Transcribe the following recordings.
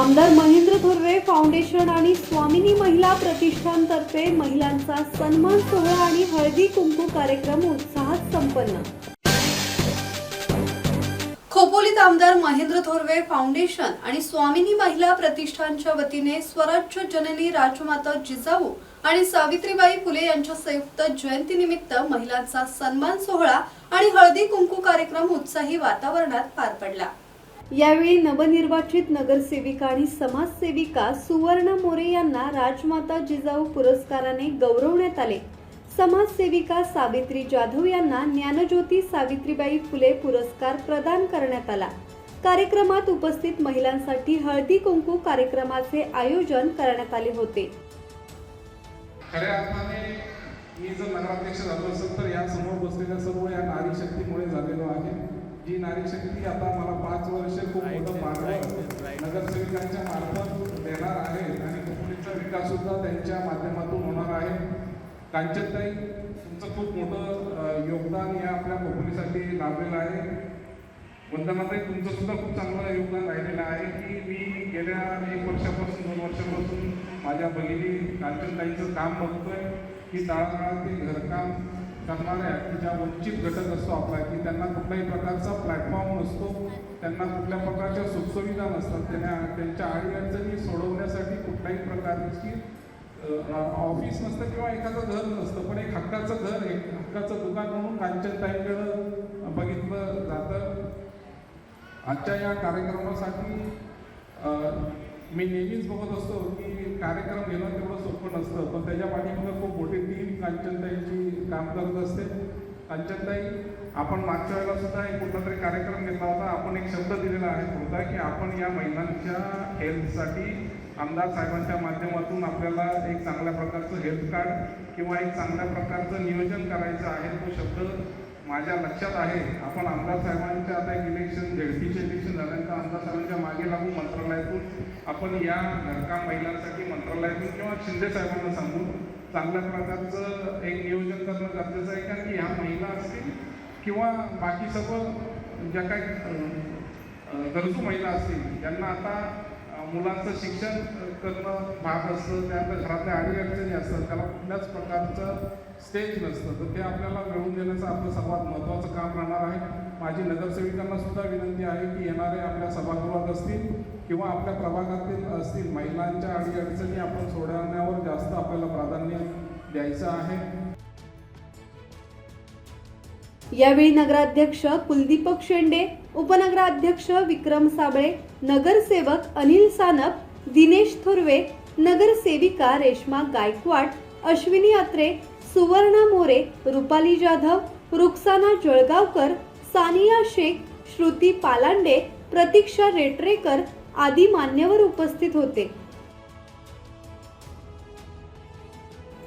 आमदार महेंद्र थोरवे फाउंडेशन आणि स्वामिनी महिला प्रतिष्ठानतर्फे महिलांचा सन्मान सोहळा आणि हळदी कुंकू कार्यक्रम उत्साहात संपन्न. खोपोलीत आमदार महेंद्र थोरवे फाउंडेशन आणि स्वामिनी महिला प्रतिष्ठानच्या वतीने स्वराज्य जननी राजमाता जिजाऊ आणि सावित्रीबाई फुले यांच्या संयुक्त जयंतीनिमित्त महिलांचा सन्मान सोहळा आणि हळदी कुंकू कार्यक्रम उत्साही वातावरणात पार पडला. यावेळी नवनिर्वाचित नगरसेविका आणि समाजसेविका सुवर्ण मोरे यांना राजमाता जिजाऊ पुरस्काराने गौरवण्यात आले. समाजसेविका सावित्री जाधव यांना ज्ञानज्योती सावित्रीबाई फुले पुरस्कार प्रदान करण्यात आला. कार्यक्रमात उपस्थित महिलांसाठी हळदी कुंकू कार्यक्रमाचे आयोजन करण्यात आले होते. खऱ्या अर्थाने मी जर नगराध्यक्ष झालो असेल तर या समोर बसलेल्या सर्व या नारी शक्तीमुळे झालेलो आहे. जी नारी शक्ती आता खूप मोठं मार्ग नगरसेविकांच्या मार्फत देणार आहे आणि कोकणीचा विकास सुद्धा त्यांच्या माध्यमातून होणार आहे. कांचनताई तुमचं खूप मोठं योगदान या आपल्या कोकणीसाठी लाभलेलं आहे. वंदनाताई तुमचं सुद्धा खूप चांगलं योगदान राहिलेलं आहे की मी गेल्या एक वर्षापासून दोन वर्षापासून माझ्या बहिणी कांचनताईचं काम बघतोय. की तळागाळातील घरकाम करणाऱ्या की ज्या वंचित घटक असतो आपला की त्यांना कुठल्याही प्रकारचा प्लॅटफॉर्म नसतो. त्यांना कुठल्या प्रकारच्या सुखसुविधा नसतात. त्यांना त्यांच्या अडीअडचणी सोडवण्यासाठी कुठल्याही प्रकारची ऑफिस नसतं किंवा एखादं घर नसतं. पण एक हक्काचं घर एक हक्काचं दुकान म्हणून कांचनताईकडं बघितलं जातं. आजच्या या कार्यक्रमासाठी मी नेहमीच बघत असतो की कार्यक्रम घेणं तेवढं सोपं नसतं. पण त्याच्या पाठीमागे खूप मोठी टीम कांचनताईची काम करत असते. कांचनताई आपण मागच्या वेळेला सुद्धा एक कुठला तरी कार्यक्रम घेतला होता. आपण एक शब्द दिलेला आहे होता की आपण या महिलांच्या हेल्थसाठी आमदार साहेबांच्या माध्यमातून आपल्याला एक चांगल्या प्रकारचं हेल्थ कार्ड किंवा एक चांगल्या प्रकारचं नियोजन करायचं आहे. तो शब्द माझ्या लक्षात आहे. आपण आमदार साहेबांच्या आता एक इलेक्शन झेडपीचे इलेक्शन झाल्यानंतर आमदार साहेबांच्या मागे लागून मंत्रालयातून आपण या घरकाम महिलांसाठी मंत्रालयातून किंवा शिंदे साहेबांना सांगून चांगल्या प्रकारचं एक नियोजन करणं गरजेचं आहे कारण की ह्या महिला असतील किंवा बाकी सर्व ज्या काही गरजू महिला असतील ज्यांना आता मुलांचं शिक्षण करणं भाग असतं. त्यानंतर घरातल्या अडीअडचणी असतात. त्याला कुठल्याच प्रकारचं स्टेज नसतं. तर ते आपल्याला मिळवून देण्याचं आपलं सर्वात महत्त्वाचं काम राहणार आहे. माझी नगरसेविकांना सुद्धा विनंती आहे की येणारे आपल्या सभागृहात असतील किंवा आपल्या प्रभागातील असतील महिलांच्या अडीअडचणी आपण सोडवण्यावर जास्त आपल्याला प्राधान्य द्यायचं आहे. यावेळी नगराध्यक्ष कुलदीपक शेंडे उपनगराध्यक्ष विक्रम साबळे नगरसेवक अनिल सानप दिनेश थुर्वे नगरसेविका रेश्मा गायकवाड अश्विनी अत्रे सुवर्णा मोरे रुपाली जाधव रुक्साना जळगावकर सानिया शेख श्रुती पालांडे प्रतीक्षा रेटरेकर आदी मान्यवर उपस्थित होते.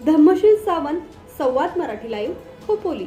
धम्मशील सावंत संवाद मराठी लाईव्ह खोपोली.